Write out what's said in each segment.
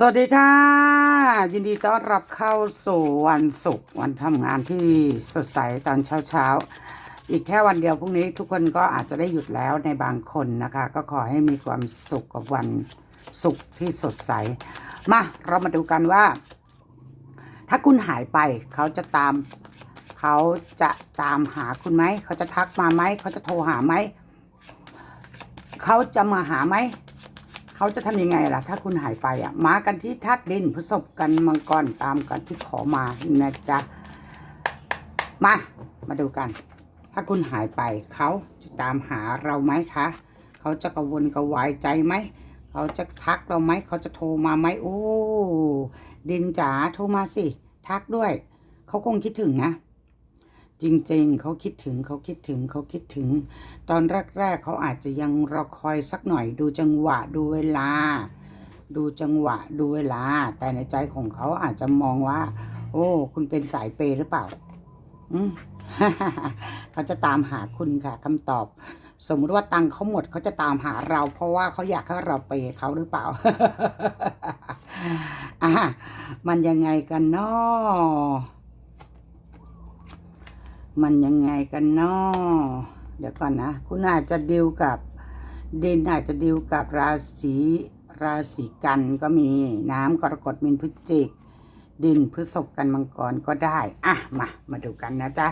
สวัสดีค่ะ ยินดีต้อนรับเข้าสู่วันศุกร์วันทำงานที่สดใสตอนเช้าๆอีกแค่วันเดียวพรุ่งนี้ทุกคนก็อาจจะได้หยุดแล้วในบางคนนะคะ ก็ขอให้มีความสุขกับวันศุกร์ที่สดใส มาเรามาดูกันว่า ถ้าคุณหายไปเขาจะตามเขาจะตามหาคุณไหม เขาจะทักมาไหม เขาจะโทรหาไหม เขาจะมาหาไหม เขาจะทำยังไงล่ะ ถ้าคุณหายไปอะ มากันที่ทัดดินพฤษภกันมังกรตามกันที่ขอมานะจ๊ะ มา มาดูกัน ถ้าคุณหายไปเขาจะตามหาเราไหมคะเขาจะกระวนกระวายใจไหมเขาจะทักเราไหมเขาจะโทรมาไหมโอ้ดินจ๋าโทรมาสิ ทักด้วย เขาคงคิดถึงนะ จริงๆ เขาคิดถึงเขาคิดถึงเขาคิดถึง ตอนแรกๆเขาอาจจะยังรอคอยสักหน่อยดูจังหวะดูเวลา ดูจังหวะดูเวลา แต่ในใจของเขาอาจจะมองว่า โอ้ คุณเป็นสายเปหรือเปล่าอืมเขาจะตามหาคุณค่ะคำตอบ สมมติว่าตังเขาหมดเขาจะตามหาเรา เพราะว่าเขาอยากให้เราเปเขาหรือเปล่าอะมันยังไงกันเนาะ มันยังไงกันเนาะเดี๋ยวก่อนนะ คุณอาจจะดิวกับดินอาจจะดิวกับราศีราศีกันก็มีน้ำกรกฎมินพฤศจิก ดินพฤษภกันมังกรก็ได้ อะ มา มาดูกันนะจ๊ะ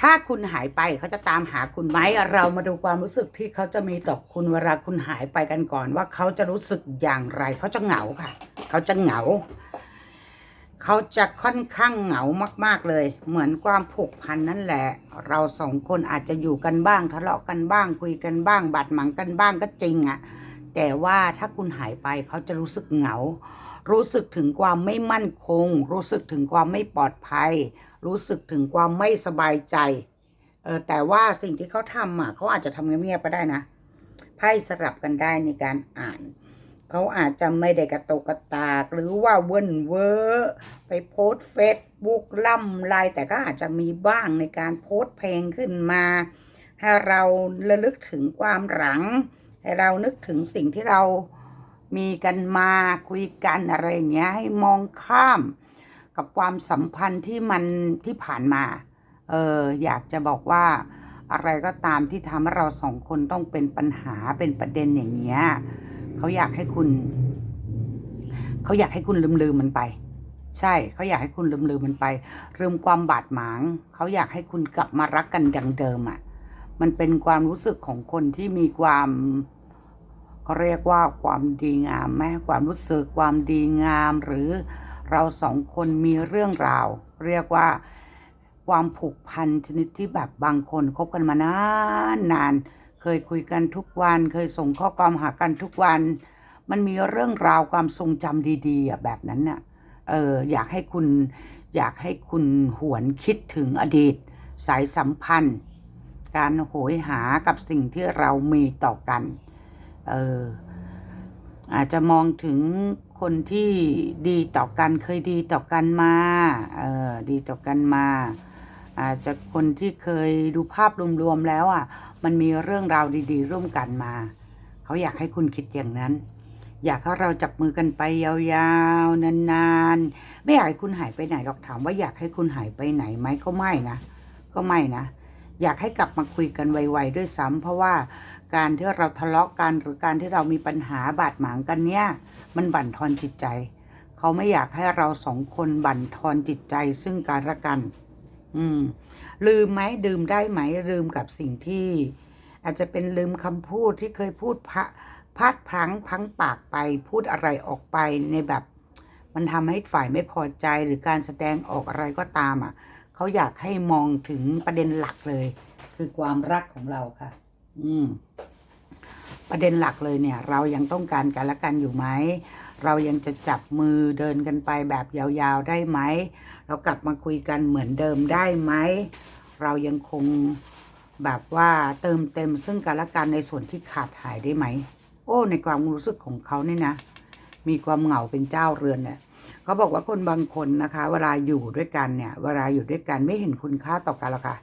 ถ้าคุณหายไปเขาจะตามหาคุณไหม เรามาดูความรู้สึกที่เขาจะมีต่อคุณเวลาคุณหายไปกันก่อน ว่าเขาจะรู้สึกอย่างไร เขาจะเหงาค่ะ เขาจะเหงา เขาจะค่อนข้างเหงามาก ๆเลย เหมือนความผูกพันนั่นแหละ เราสองคนอาจจะอยู่กันบ้างทะเลาะกันบ้าง คุยกันบ้าง บาดหมางกันบ้างก็จริงอะแต่ว่าถ้าคุณหายไปเขาจะรู้สึกเหงา รู้สึกถึงความไม่มั่นคง รู้สึกถึงความไม่ปลอดภัย รู้สึกถึงความไม่สบายใจเออแต่ว่าสิ่งที่เขาทำอะเขาอาจจะทำเงียบๆไปได้นะไพ่สลับกันได้ในการอ่าน เขาอาจจะไม่ได้กระตกกระตาก หรือว่าเวินเวอร์ไปโพสเฟซบุ๊กล่ำไลน์แต่ก็อาจจะมีบ้างในการโพสเพลงขึ้นมาให้เราระลึกถึงความหลัง ให้เรานึกถึงสิ่งที่เรามีกันมาคุยกันอะไรเงี้ย ให้มองข้ามกับความสัมพันธ์ที่มันที่ผ่านมา เอออยากจะบอกว่าอะไรก็ตามที่ทำให้เราสองคนต้องเป็นปัญหาเป็นประเด็นอย่างเงี้ย เขาอยากให้คุณ เขาอยากให้คุณลืมลืมมันไป ใช่เขาอยากให้คุณลืมลืมมันไปลืมความบาดหมาง เขาอยากให้คุณกลับมารักกันดังเดิมอะ มันเป็นความรู้สึกของคนที่มีความเขาเรียกว่าความดีงามไหมความรู้สึกความดีงาม หรือเราสองคนมีเรื่องราว เรียกว่าความผูกพันชนิดที่แบบบางคนคบกันมานานนาน เคยคุยกันทุกวัน เคยส่งข้อความหากันทุกวัน มันมีเรื่องราวความทรงจำดีๆแบบนั้นน่ะเอออยากให้คุณอยากให้คุณหวนคิดถึงอดีต สายสัมพันธ์ การโหยหากับสิ่งที่เรามีต่อกันเอออาจจะมองถึงคนที่ดีต่อกันเคยดีต่อกันมาเออดีต่อกันมา อาจจะคนที่เคยดูภาพรวมๆแล้วอะ มันมีเรื่องราวดีๆ ร่วมกันมา เขาอยากให้คุณคิดอย่างนั้น อยากให้เราจับมือกันไปยาวๆ นานๆ ไม่อยากให้คุณหายไปไหนหรอกถามว่าอยากให้คุณหายไปไหนไหมก็ไม่นะ ก็ไม่นะ อยากให้กลับมาคุยกันไวๆด้วยซ้ำเพราะว่าการที่เราทะเลาะกันหรือการที่เรามีปัญหาบาดหมางกันเนี่ย มันบั่นทอนจิตใจ เขาไม่อยากให้เราสองคนบั่นทอนจิตใจซึ่งกันและกัน อืม ลืมไหมดื่มได้ไหมลืมกับสิ่งที่ อาจจะเป็นลืมคำพูดที่เคยพูดพะพลาดพลั้งพังปากไปพูดอะไรออกไปในแบบ มันทำให้ฝ่ายไม่พอใจหรือการแสดงออกอะไรก็ตามอะเขาอยากให้มองถึงประเด็นหลักเลย คือความรักของเราค่ะ อืม ประเด็นหลักเลยเนี่ย เรายังต้องการกันและกันอยู่ไหมเรายังจะจับมือเดินกันไปแบบยาวๆได้ไหม เรากลับมาคุยกันเหมือนเดิมได้ไหม เรายังคงแบบว่าเติมเต็มซึ่งกันและกันในส่วนที่ขาดหายได้ไหม โอ้ ในความรู้สึกของเขาเนี่ยนะ มีความเหงาเป็นเจ้าเรือนเนี่ยเขาบอกว่าคนบางคนนะคะ เวลาอยู่ด้วยกันเนี่ย เวลาอยู่ด้วยกันไม่เห็นคุณค่าต่อกันหรอกค่ะ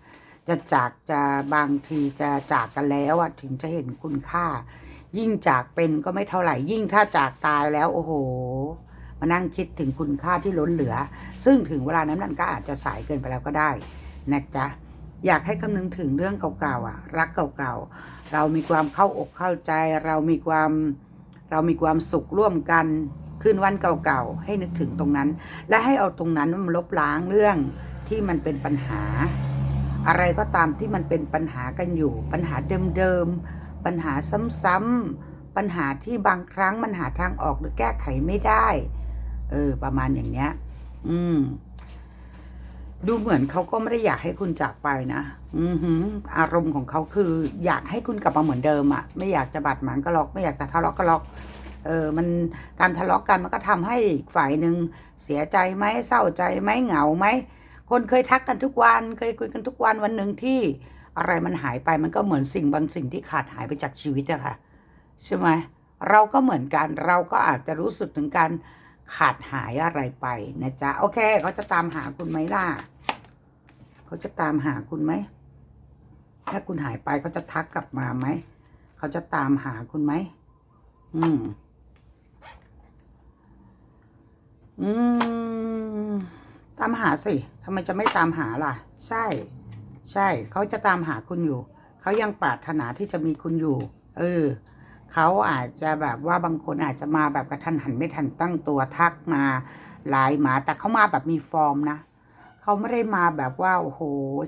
จะจากจะบางทีจะจากกันแล้วอะถึงจะเห็นคุณค่า ยิ่งจากเป็นก็ไม่เท่าไหร่ยิ่งถ้าจากตายแล้ว โอ้โห มานั่งคิดถึงคุณค่าที่ล้นเหลือ ซึ่งถึงเวลานั้นมันก็อาจจะสายเกินไปแล้วก็ได้นะจ๊ะอยากให้คำนึงถึงเรื่องเก่าๆอะ รักเก่าๆ เรามีความเข้าอกเข้าใจ เรามีความเรามีความสุขร่วมกันคืนวันเก่าๆ ให้นึกถึงตรงนั้น และให้เอาตรงนั้นมาลบล้างเรื่องที่มันเป็นปัญหา อะไรก็ตามที่มันเป็นปัญหากันอยู่ ปัญหาเดิมๆ ปัญหาซ้ำๆปัญหาที่บางครั้งมันหาทางออกหรือแก้ไขไม่ได้ เออ ประมาณอย่างเนี้ย อืม ดูเหมือนเขาก็ไม่ได้อยากให้คุณจากไปนะอือหือ อารมณ์ของเขาคือ อยากให้คุณกลับมาเหมือนเดิมอะไม่อยากจะบาดหมางก็ล็อก ไม่อยากจะทะเลาะก็ล็อก เออ มันการทะเลาะกันมันก็ทำให้อีกฝ่ายหนึ่งเสียใจไหมเศร้าใจไหมเหงาไหมคนเคยทักกันทุกวัน เคยคุยกันทุกวันวันหนึ่งที่อะไรมันหายไปมันก็เหมือนสิ่งบางสิ่งที่ขาดหายไปจากชีวิตอะค่ะ ใช่ไหมเราก็เหมือนกันเราก็อาจจะรู้สึกถึงการ ขาดหายอะไรไปนะจ๊ะ โอเคเขาจะตามหาคุณไหมล่ะเขาจะตามหาคุณไหม ถ้าคุณหายไปเขาจะทักกลับมาไหม เขาจะตามหาคุณไหม อืม อืม ตามหาสิทำไมจะไม่ตามหาล่ะ ใช่ ใช่ เขาจะตามหาคุณอยู่ เขายังปรารถนาที่จะมีคุณอยู่ เออ เขาอาจจะแบบว่าบางคนอาจจะมาแบบกระทันหันไม่ทันตั้งตัวทักมาไลน์มา แต่เขามาแบบมีฟอร์มนะเขาไม่ได้มาแบบว่าโอ้โห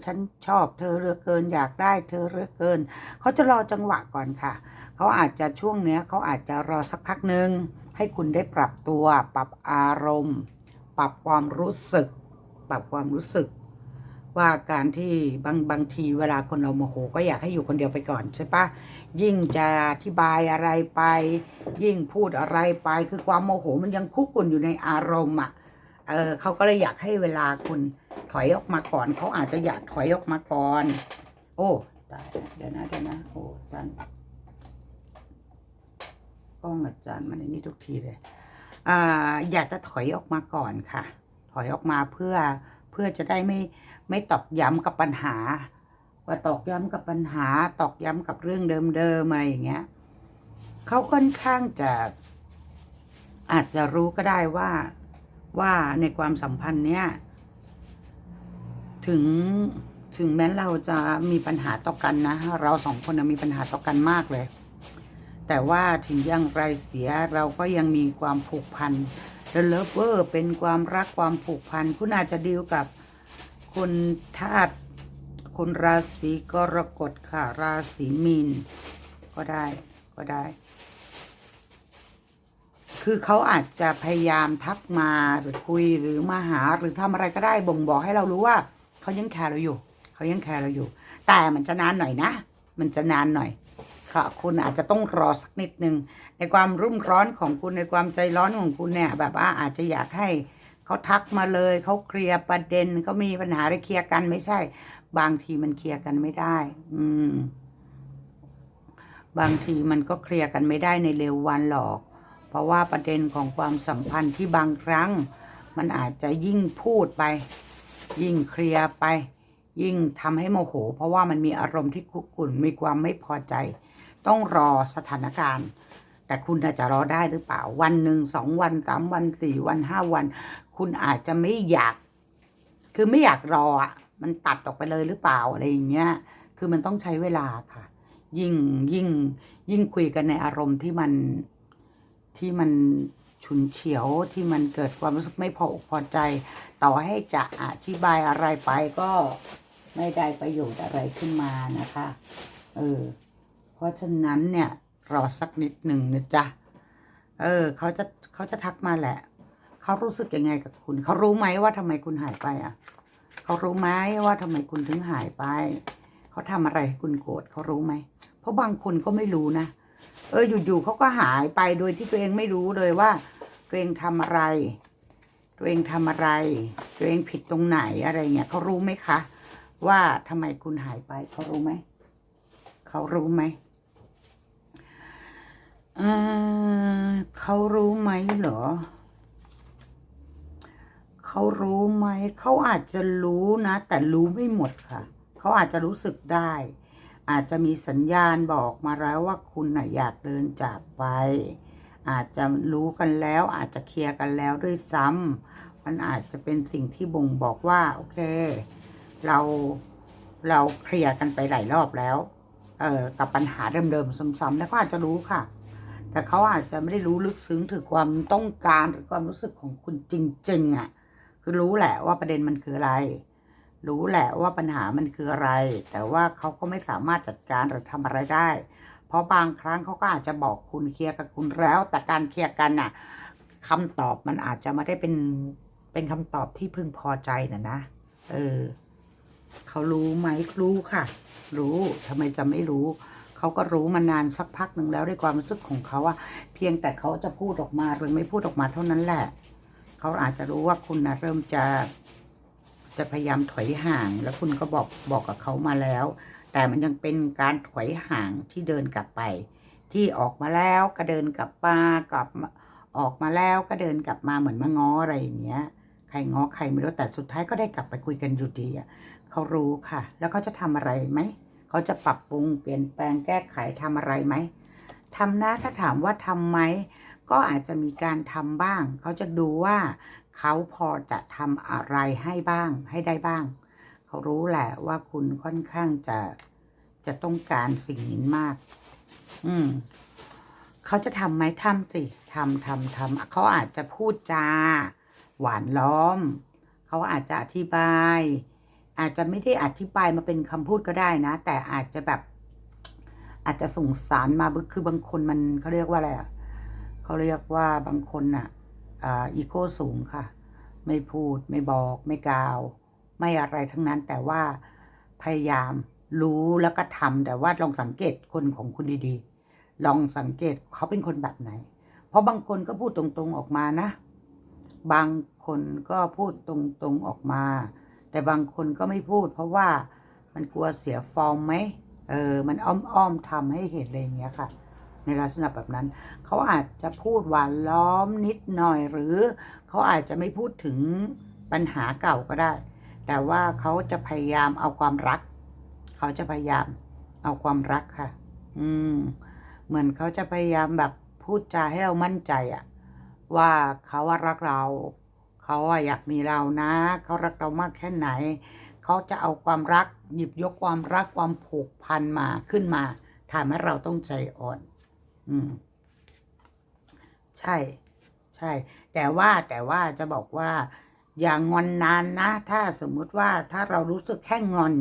ฉันชอบเธอเหลือเกินอยากได้เธอเหลือเกินเขาจะรอจังหวะก่อนค่ะเขาอาจจะช่วงเนี้ยเขาอาจจะรอสักพักหนึ่งให้คุณได้ปรับตัว ปรับอารมณ์ ปรับความรู้สึก ปรับความรู้สึก ว่าการที่บางบางทีเวลาคนเราโมโหก็อยากให้อยู่คนเดียวไปก่อนใช่ปะยิ่งจะอธิบายอะไรไป ยิ่งพูดอะไรไปคือความโมโหมันยังคุกกุ่นอยู่ในอารมณ์อะเออเขาก็เลยอยากให้เวลาคุณถอยออกมาก่อน เขาอาจจะอยากถอยออกมาก่อน โอ้ตายเดี๋ยวนะเดี๋ยวนะโอ้อาจันกล้องอาจารย์มันในนี้ทุกทีเลยอ่าอยากจะถอยออกมาก่อนค่ะ ถอยออกมาเพื่อเพื่อจะได้ไม่ ไม่ตอกย้ำกับปัญหา ว่าตอกย้ำกับปัญหา ตอกย้ำกับเรื่องเดิมๆอะไรอย่างเงี้ยเขาค่อนข้างจะอาจจะรู้ก็ได้ว่าว่าในความสัมพันธ์เนี้ยถึงถึงแม้เราจะมีปัญหาต่อกันนะ เราสองคนมีปัญหาต่อกันมากเลย แต่ว่าถึงอย่างไรเสียเราก็ยังมีความผูกพัน The Lover เป็นความรักความผูกพัน คุณอาจจะดีลกับ คนธาตุคนราศีกรกฎค่ะ ราศีมีน ก็ได้ก็ได้ คือเขาอาจจะพยายามทักมาหรือคุยหรือมาหาหรือทำอะไรก็ได้บ่งบอกให้เรารู้ว่าเขายังแคร์เราอยู่เขายังแคร์เราอยู่ แต่มันจะนานหน่อยนะ มันจะนานหน่อยค่ะคุณอาจจะต้องรอสักนิดนึงในความรุ่มร้อนของคุณในความใจร้อนของคุณเนี่ย แบบว่าอาจจะอยากให้ เขาทักมาเลยเขาเคลียร์ประเด็นเขามีปัญหาอะไรเคลียร์กันไม่ใช่ บางทีมันเคลียร์กันไม่ได้ อืม บางทีมันก็เคลียร์กันไม่ได้ในเร็ววันหรอก เพราะว่าประเด็นของความสัมพันธ์ที่บางครั้ง มันอาจจะยิ่งพูดไป ยิ่งเคลียร์ไป ยิ่งทำให้โมโห เพราะว่ามันมีอารมณ์ที่คุกกุ่นมีความไม่พอใจ ต้องรอสถานการณ์ แต่คุณอาจจะรอได้หรือเปล่า วันหนึ่งสองวันสามวันสี่วันห้าวัน คุณอาจจะไม่อยาก คือไม่อยากรออะมันตัดออกไปเลยหรือเปล่าอะไรอย่างเงี้ย คือมันต้องใช้เวลาค่ะ ยิ่งยิ่งยิ่งคุยกันในอารมณ์ที่มันที่มันฉุนเฉียวที่มันเกิดความรู้สึกไม่พออกพอใจ ต่อให้จะอธิบายอะไรไปก็ไม่ได้ประโยชน์อะไรขึ้นมานะคะ เออ เพราะฉะนั้นเนี่ย รอสักนิดหนึ่งนะจ๊ะ เออเขาจะเขาจะทักมาแหละ เขารู้สึกยังไงกับคุณ เขารู้ไหมว่าทำไมคุณหายไปอะ เขารู้ไหมว่าทำไมคุณถึงหายไป เขาทำอะไรให้คุณโกรธเขารู้ไหม เพราะบางคนก็ไม่รู้นะ เอออยู่ๆเขาก็หายไปโดยที่ตัวเองไม่รู้เลยว่า ตัวเองทำอะไร ตัวเองทำอะไร ตัวเองผิดตรงไหนอะไรเงี้ยเขารู้ไหมคะ ว่าทำไมคุณหายไป เขารู้ไหม เขารู้ไหม เขารู้ไหมเหรอ เขารู้ไหม เขาอาจจะรู้นะ แต่รู้ไม่หมดค่ะ เขาอาจจะรู้สึกได้ อาจจะมีสัญญาณบอกมาแล้วว่าคุณน่ะอยากเดินจากไป อาจจะรู้กันแล้ว อาจจะเคลียร์กันแล้วด้วยซ้ำมันอาจจะเป็นสิ่งที่บ่งบอกว่า โอเค เราเราเคลียร์กันไปหลายรอบแล้ว เอ่อกับปัญหาเดิมๆซ้ำๆแล้วก็อาจจะรู้ค่ะ แต่เขาอาจจะไม่ได้รู้ลึกซึ้งถึงความต้องการหรือความรู้สึกของคุณจริงๆอะ คือรู้แหละว่าประเด็นมันคืออะไร รู้แหละว่าปัญหามันคืออะไร แต่ว่าเขาก็ไม่สามารถจัดการหรือทำอะไรได้ เพราะบางครั้งเขาก็อาจจะบอกคุณเคลียร์กับคุณแล้ว แต่การเคลียร์กันน่ะคำตอบมันอาจจะไม่ได้เป็นเป็นคำตอบที่พึงพอใจนะนะ เออ เขารู้ไหมรู้ค่ะ รู้ทำไมจะไม่รู้ เขาก็รู้มานานสักพักหนึ่งแล้วด้วยความรู้สึกของเขาอะเพียงแต่เขาจะพูดออกมาหรือไม่พูดออกมาเท่านั้นแหละ เขาอาจจะรู้ว่าคุณนะเริ่มจะจะพยายามถอยห่าง แล้วคุณก็บอกบอกกับเขามาแล้ว แต่มันยังเป็นการถอยห่างที่เดินกลับไป ที่ออกมาแล้วก็เดินกลับมากลับออกมาแล้วก็เดินกลับมาเหมือนมาง้ออะไรอย่างเงี้ย ใครง้อใครไม่รู้แต่สุดท้ายก็ได้กลับไปคุยกันอยู่ดีอะเขารู้ค่ะ แล้วเขาจะทำอะไรไหม เขาจะปรับปรุงเปลี่ยนแปลงแก้ไขทำอะไรไหมทำนะถ้าถามว่าทำไหมก็อาจจะมีการทำบ้าง เขาจะดูว่าเขาพอจะทำอะไรให้บ้างให้ได้บ้าง เขารู้แหละว่าคุณค่อนข้างจะจะต้องการสิ่งนี้มาก อืมเขาจะทำไหมทำสิทำทำทำเขาอาจจะพูดจา หวานล้อม เขาอาจจะอธิบาย อาจจะไม่ได้อธิบายมาเป็นคำพูดก็ได้นะ แต่อาจจะแบบ อาจจะส่งสารมาคือบางคนมันเขาเรียกว่าอะไรอะเขาเรียกว่าบางคนอะอีโก้สูงค่ะ ไม่พูดไม่บอกไม่กล่าว ไม่อะไรทั้งนั้นแต่ว่าพยายามรู้แล้วก็ทำแต่ว่าลองสังเกตคนของคุณดีๆ ลองสังเกตเขาเป็นคนแบบไหน เพราะบางคนก็พูดตรงๆออกมานะ บางคนก็พูดตรงๆออกมา แต่บางคนก็ไม่พูด เพราะว่ามันกลัวเสียฟอร์มไหมเออ มันอ้อมๆทำให้เห็นอะไรอย่างเงี้ยค่ะ ในลักษณะแบบนั้น เขาอาจจะพูดหวานล้อมนิดหน่อย หรือเขาอาจจะไม่พูดถึงปัญหาเก่าก็ได้ แต่ว่าเขาจะพยายามเอาความรัก เขาจะพยายามเอาความรักค่ะ อืม เหมือนเขาจะพยายามแบบพูดจาให้เรามั่นใจอะว่าเขาว่ารักเรา เขาอะอยากมีเรานะ เขารักเรามากแค่ไหน เขาจะเอาความรักหยิบยกความรักความผูกพันมาขึ้นมาทำให้เราต้องใจอ่อน อืม ใช่ ใช่ แต่ว่าแต่ว่าจะบอกว่า อย่างงอนนานนะ ถ้าสมมุติว่าถ้าเรารู้สึกแค่งอน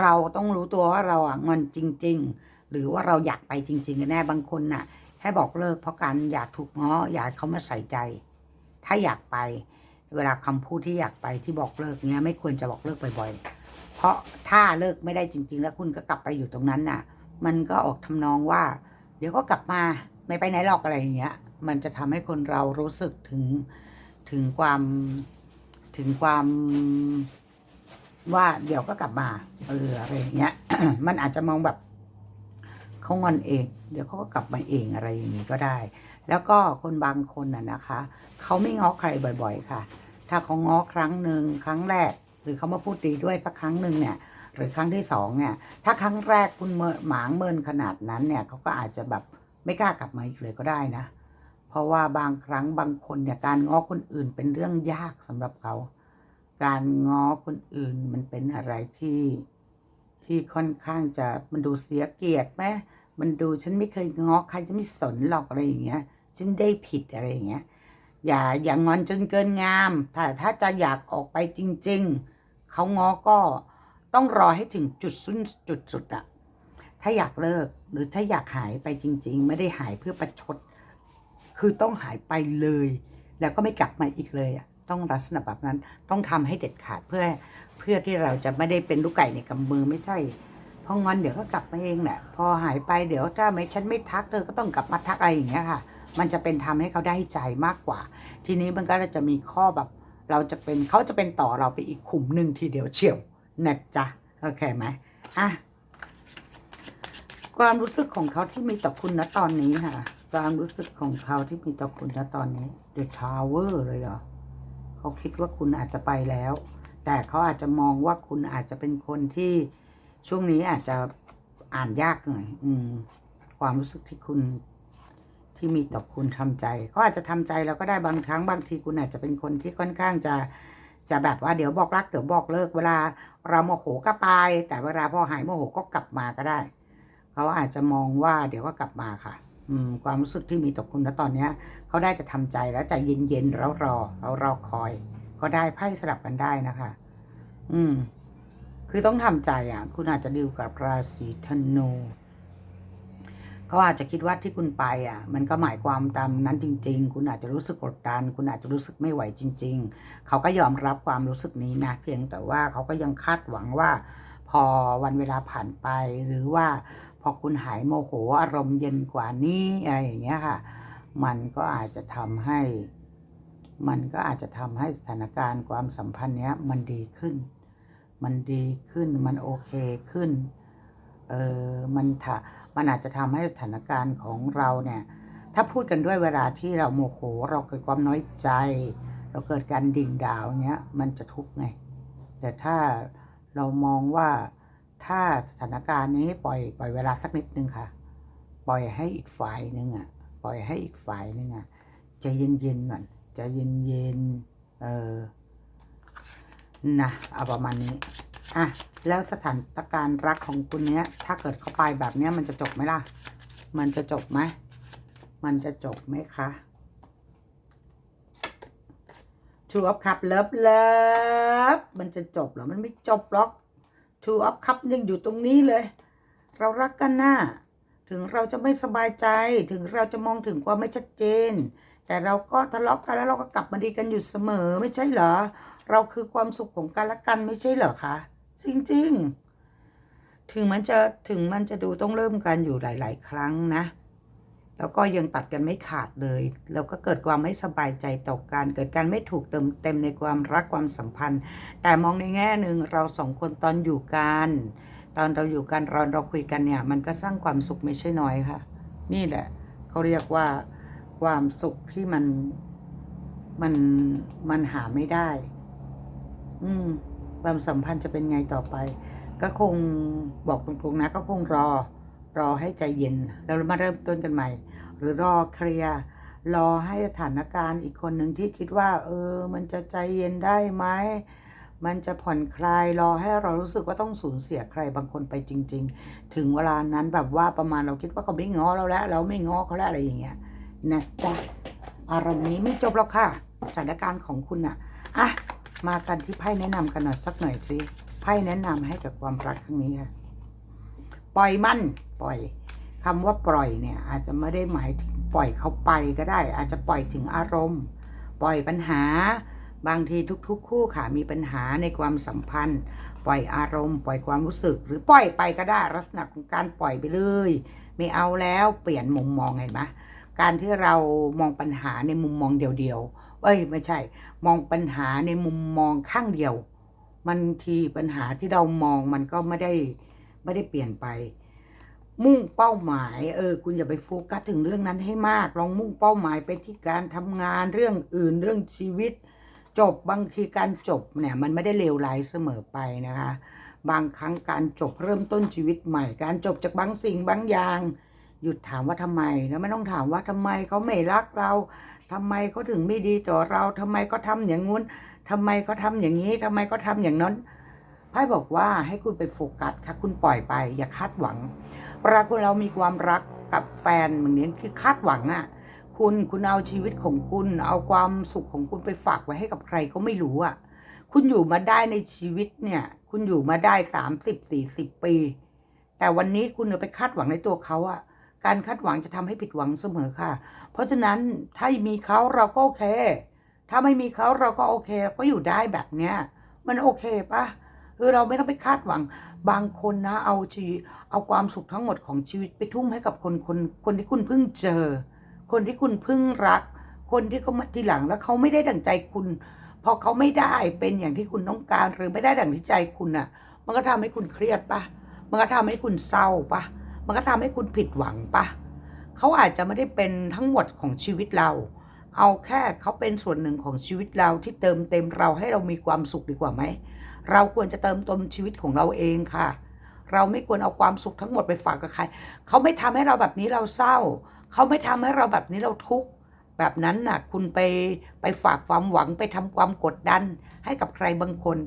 เราต้องรู้ตัวว่าเราอะงอนจริง ๆ หรือว่าเราอยากไปจริงๆกันแน่บางคนน่ะแค่บอกเลิกเพราะการอยากถูกง้ออยากเขามาใส่ใจ ถ้าอยากไป เวลาคำพูดที่อยากไปที่บอกเลิกเนี้ยไม่ควรจะบอกเลิกบ่อยๆ เพราะถ้าเลิกไม่ได้จริง ๆ แล้วคุณก็กลับไปอยู่ตรงนั้นน่ะ มันก็ออกทำนองว่า เดี๋ยวก็กลับมาไม่ไปไหนหรอกอะไรอย่างเงี้ย มันจะทำให้คนเรารู้สึกถึงถึงความถึงความว่าเดี๋ยวก็กลับมาเอออะไรอย่างเงี้ย มันอาจจะมองแบบ เขางอนเอง เดี๋ยวเขาก็กลับมาเองอะไรอย่างนี้ก็ได้ แล้วก็คนบางคนน่ะนะคะเขาไม่ง้อใครบ่อย ๆ ค่ะ ถ้าเขาง้อครั้งหนึ่งครั้งแรก หรือเขามาพูดดีด้วยสักครั้งหนึ่งเนี่ยหรือครั้งที่สองเนี่ย ถ้าครั้งแรกคุณเมินหมางเมินขนาดนั้นเนี่ยเขาก็อาจจะแบบไม่กล้ากลับมาอีกเลยก็ได้นะ เพราะว่าบางครั้งบางคนเนี่ยการง้อคนอื่นเป็นเรื่องยากสำหรับเขา การง้อคนอื่นมันเป็นอะไรที่ที่ค่อนข้างจะมันดูเสียเกียรติไหม มันดูฉันไม่เคยงอใครจะไม่สนหรอกอะไรอย่างเงี้ย ฉันได้ผิดอะไรอย่างเงี้ย อย่าอย่างอนจนเกินงามถ้าถ้าจะอยากออกไปจริง ๆ เขางอก็ต้องรอให้ถึงจุดสุดจุดสุดอะถ้าอยากเลิกหรือถ้าอยากหายไปจริง ๆ ไม่ได้หายเพื่อประชด คือต้องหายไปเลย แล้วก็ไม่กลับมาอีกเลยอะต้องลักษณะแบบนั้นต้องทำให้เด็ดขาดเพื่อเพื่อที่เราจะไม่ได้เป็นลูกไก่ในกำมือไม่ใช่ พองอนเดี๋ยวก็กลับมาเองแหละพอหายไปเดี๋ยวถ้าไม่ฉันไม่ทักเธอก็ต้องกลับมาทักอะไรอย่างเงี้ยค่ะ มันจะเป็นทำให้เขาได้ใจมากกว่า ทีนี้มันก็จะมีข้อแบบ เราจะเป็นเขาจะเป็นต่อเราไปอีกขุมหนึ่งทีเดียวเฉียวนะจ๊ะโอเคไหมอะความรู้สึกของเขาที่มีต่อคุณณตอนนี้ค่ะ ความรู้สึกของเขาที่มีต่อคุณณตอนนี้ The Tower เลยเหรอเขาคิดว่าคุณอาจจะไปแล้ว แต่เขาอาจจะมองว่าคุณอาจจะเป็นคนที่ ช่วงนี้อาจจะอ่านยากหน่อย อืม ความรู้สึกที่คุณที่มีต่อคุณทำใจเขาอาจจะทำใจแล้วก็ได้บางครั้งบางทีคุณอาจจะเป็นคนที่ค่อนข้างจะจะแบบว่าเดี๋ยวบอกรักเดี๋ยวบอกเลิกเวลาเราโมโหก็ไป แต่เวลาพอหายโมโหก็กลับมาก็ได้เขาอาจจะมองว่าเดี๋ยวก็กลับมาค่ะ อืม ความรู้สึกที่มีต่อคุณณตอนเนี้ยเขาได้แต่ทำใจแล้วใจเย็นๆแล้วรอแล้วรอคอย ก็ได้ไพ่สลับกันได้นะคะ อืม คือต้องทำใจอะ คุณอาจจะดิวกับราศีธนูเขาอาจจะคิดว่าที่คุณไปอะ มันก็หมายความตามนั้นจริง ๆ คุณอาจจะรู้สึกกดดัน คุณอาจจะรู้สึกไม่ไหวจริง ๆ เขาก็ยอมรับความรู้สึกนี้นะเพียงแต่ว่าเขาก็ยังคาดหวังว่า พอวันเวลาผ่านไปหรือว่าพอคุณหายโมโหอารมณ์เย็นกว่านี้อะไรอย่างเงี้ยค่ะ มันก็อาจจะทำให้ มันก็อาจจะทำให้สถานการณ์ความสัมพันธ์เนี้ยมันดีขึ้น มันดีขึ้นมันโอเคขึ้นเออมันถะมันอาจจะทำให้สถานการณ์ของเราเนี่ย ถ้าพูดกันด้วยเวลาที่เราโมโหเราเกิดความน้อยใจ เราเกิดการดิ่งดาวเนี้ยมันจะทุกข์ไง แต่ถ้าเรามองว่าถ้าสถานการณ์นี้ปล่อยปล่อยเวลาสักนิดนึงค่ะ ปล่อยให้อีกฝ่ายหนึ่งอะปล่อยให้อีกฝ่ายหนึ่งอะใจเย็นๆหน่อยใจเย็นๆเออ นะเอาประมาณนี้อะแล้วสถานการณ์รักของคุณเนี้ย ถ้าเกิดเข้าไปแบบเนี้ยมันจะจบไหมล่ะ มันจะจบไหมมันจะจบไหมคะ Two of Cup เลิฟเลิฟมันจะจบหรอ มันไม่จบหรอก Two of Cup ยังอยู่ตรงนี้เลย เรารักกันนะถึงเราจะไม่สบายใจ ถึงเราจะมองถึงความไม่ชัดเจน แต่เราก็ทะเลาะกันแล้วเราก็กลับมาดีกันอยู่เสมอไม่ใช่เหรอ เราคือความสุขของกันและกันไม่ใช่เหรอคะจริงๆ ถึงมันจะถึงมันจะดูต้องเริ่มกันอยู่หลาย ๆ ครั้งนะ แล้วก็ยังตัดกันไม่ขาดเลย แล้วก็เกิดความไม่สบายใจต่อกัน เกิดการไม่ถูกเติมเต็มในความรักความสัมพันธ์ แต่มองในแง่หนึ่งเราสองคนตอนอยู่กันตอนเราอยู่กันเราเราคุยกันเนี่ย มันก็สร้างความสุขไม่ใช่น้อยค่ะ นี่แหละเขาเรียกว่าความสุขที่มันมันมันหาไม่ได้ อืม ความสัมพันธ์จะเป็นไงต่อไป ก็คงบอกตรงๆนะ ก็คงรอ รอให้ใจเย็น แล้วมาเริ่มต้นกันใหม่ หรือรอเคลียร์รอให้สถานการณ์อีกคนหนึ่งที่คิดว่า เออ มันจะใจเย็นได้ไหมมันจะผ่อนคลายรอให้เรารู้สึกว่าต้องสูญเสียใครบางคนไปจริง ๆ ถึงเวลานั้นแบบว่าประมาณเราคิดว่าเขาไม่ง้อเราแล้ว เราไม่ง้อเขาแล้วอะไรอย่างเงี้ยนะจ๊ะอารมณ์นี้ไม่จบหรอกค่ะสถานการณ์ของคุณอะอะ มากันที่ไพ่แนะนำกันหน่อยสักหน่อยสิไพ่แนะนำให้กับความรักครั้งนี้ค่ะปล่อยมันปล่อยคำว่าปล่อยเนี่ย อาจจะไม่ได้หมายถึงปล่อยเขาไปก็ได้ อาจจะปล่อยถึงอารมณ์ ปล่อยปัญหา บางทีทุก ๆ คู่ค่ะมีปัญหาในความสัมพันธ์ ปล่อยอารมณ์ ปล่อยความรู้สึก หรือปล่อยไปก็ได้ลักษณะของการปล่อยไปเลย ไม่เอาแล้วเปลี่ยนมุมมองเห็นไหมการที่เรามองปัญหาในมุมมองเดียวๆ เอ้ยไม่ใช่ มองปัญหาในมุมมองข้างเดียวมันทีปัญหาที่เรามองมันก็ไม่ได้ไม่ได้เปลี่ยนไป มุ่งเป้าหมาย เออ คุณอย่าไปโฟกัสถึงเรื่องนั้นให้มาก ลองมุ่งเป้าหมายไปที่การทำงานเรื่องอื่นเรื่องชีวิต จบบางทีการจบเนี่ย มันไม่ได้เลวร้ายเสมอไปนะคะ บางครั้งการจบเริ่มต้นชีวิตใหม่ การจบจากบางสิ่งบางอย่าง หยุดถามว่าทำไมแล้วไม่ต้องถามว่าทำไมเขาไม่รักเรา ทำไมเขาถึงไม่ดีต่อเราทำไมเขาทำอย่างงู้นทำไมเขาทำอย่างนี้ทำไมเขาทำอย่างนั้นไพ่บอกว่าให้คุณไปโฟกัสค่ะ คุณปล่อยไป อย่าคาดหวังเวลาคุณเรามีความรักกับแฟนเหมือนนี้คือคาดหวังอะ่ะ คุณคุณเอาชีวิตของคุณ เอาความสุขของคุณไปฝากไว้ให้กับใครก็ไม่รู้อะ่ะ คุณอยู่มาได้ในชีวิตเนี่ย คุณอยู่มาได้สามสิบสี่สิบปี แต่วันนี้คุณเอาไปคาดหวังในตัวเขาอะ การคาดหวังจะทำให้ผิดหวังเสมอค่ะ เพราะฉะนั้นถ้ามีเขาเราก็โอเค ถ้าไม่มีเขาเราก็โอเคเราก็อยู่ได้แบบเนี้ย มันโอเคปะคือเราไม่ต้องไปคาดหวัง บางคนนะ เอาชีเอาความสุขทั้งหมดของชีวิตไปทุ่มให้กับคนคนคนที่คุณเพิ่งเจอ คนที่คุณเพิ่งรัก คนที่เขามาทีหลังแล้วเขาไม่ได้ดั่งใจคุณ พอเขาไม่ได้เป็นอย่างที่คุณต้องการหรือไม่ได้ดั่งที่ใจคุณอะ มันก็ทำให้คุณเครียดปะมันก็ทำให้คุณเศร้าปะ มันก็ทำให้คุณผิดหวังปะเขาอาจจะไม่ได้เป็นทั้งหมดของชีวิตเรา เอาแค่เขาเป็นส่วนหนึ่งของชีวิตเราที่เติมเต็มเราให้เรามีความสุขดีกว่าไหม เราควรจะเติมเต็มชีวิตของเราเองค่ะ เราไม่ควรเอาความสุขทั้งหมดไปฝากกับใคร เขาไม่ทำให้เราแบบนี้เราเศร้า เขาไม่ทำให้เราแบบนี้เราทุกข์แบบนั้นน่ะ คุณไปไปฝากความหวังไปทำความกดดันให้กับใครบางคน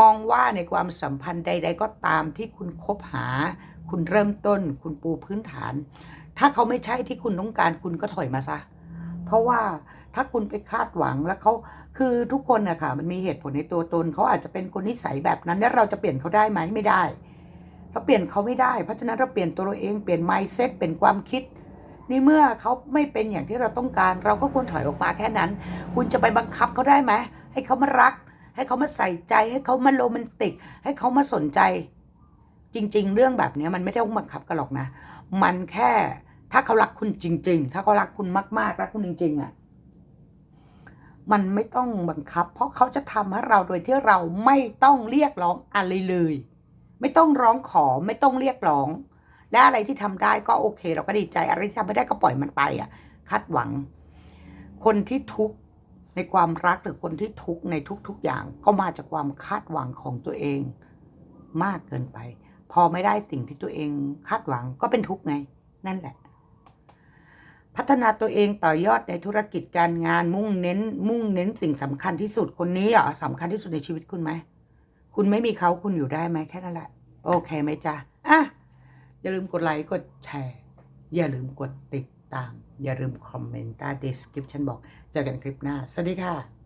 มองว่าในความสัมพันธ์ใด ๆ ก็ตามที่คุณคบหา คุณเริ่มต้น คุณปูพื้นฐาน ถ้าเขาไม่ใช่ที่คุณต้องการคุณก็ถอยมาซะ เพราะว่าถ้าคุณไปคาดหวังแล้วเขาคือทุกคนนะคะมันมีเหตุผลในตัวตนเขาอาจจะเป็นคนนิสัยแบบนั้น แล้วเราจะเปลี่ยนเขาได้ไหมไม่ได้ เราเปลี่ยนเขาไม่ได้ เพราะฉะนั้นเราเปลี่ยนตัวเราเองเปลี่ยน mindset เปลี่ยนความคิดนี่เมื่อเขาไม่เป็นอย่างที่เราต้องการ เราก็ควรถอยออกมาแค่นั้น คุณจะไปบังคับเขาได้ไหมให้เขามารัก ให้เขามาใส่ใจ ให้เขามาโรแมนติก ให้เขามาสนใจ จริง ๆ เรื่องแบบนี้มันไม่ได้ต้องบังคับกันหรอกนะ มันแค่ถ้าเขารักคุณจริง ๆ ถ้าเขารักคุณมากๆรักคุณจริง ๆอะมันไม่ต้องบังคับ เพราะเขาจะทำให้เราโดยที่เราไม่ต้องเรียกร้องอะไรเลย ไม่ต้องร้องขอไม่ต้องเรียกร้อง และอะไรที่ทำได้ก็โอเค เราก็ดีใจ อะไรที่ทำไม่ได้ก็ปล่อยมันไปอะ คาดหวัง คนที่ทุกข์ในความรักหรือคนที่ทุกข์ในทุกๆอย่าง ก็มาจากความคาดหวังของตัวเอง มากเกินไป พอไม่ได้สิ่งที่ตัวเองคาดหวังก็เป็นทุกข์ไง นั่นแหละ พัฒนาตัวเองต่อยอดในธุรกิจการงานมุ่งเน้น มุ่งเน้นสิ่งสำคัญที่สุดคนนี้เหรอสำคัญที่สุดในชีวิตคุณไหมคุณไม่มีเขาคุณอยู่ได้ไหมแค่นั้นแหละ โอเคไหมจ๊ะอะอย่าลืมกดไลค์กดแชร์อย่าลืมกดติดตาม อย่าลืมคอมเมนต์ใต้ description บอก เจอกันคลิปหน้า สวัสดีค่ะ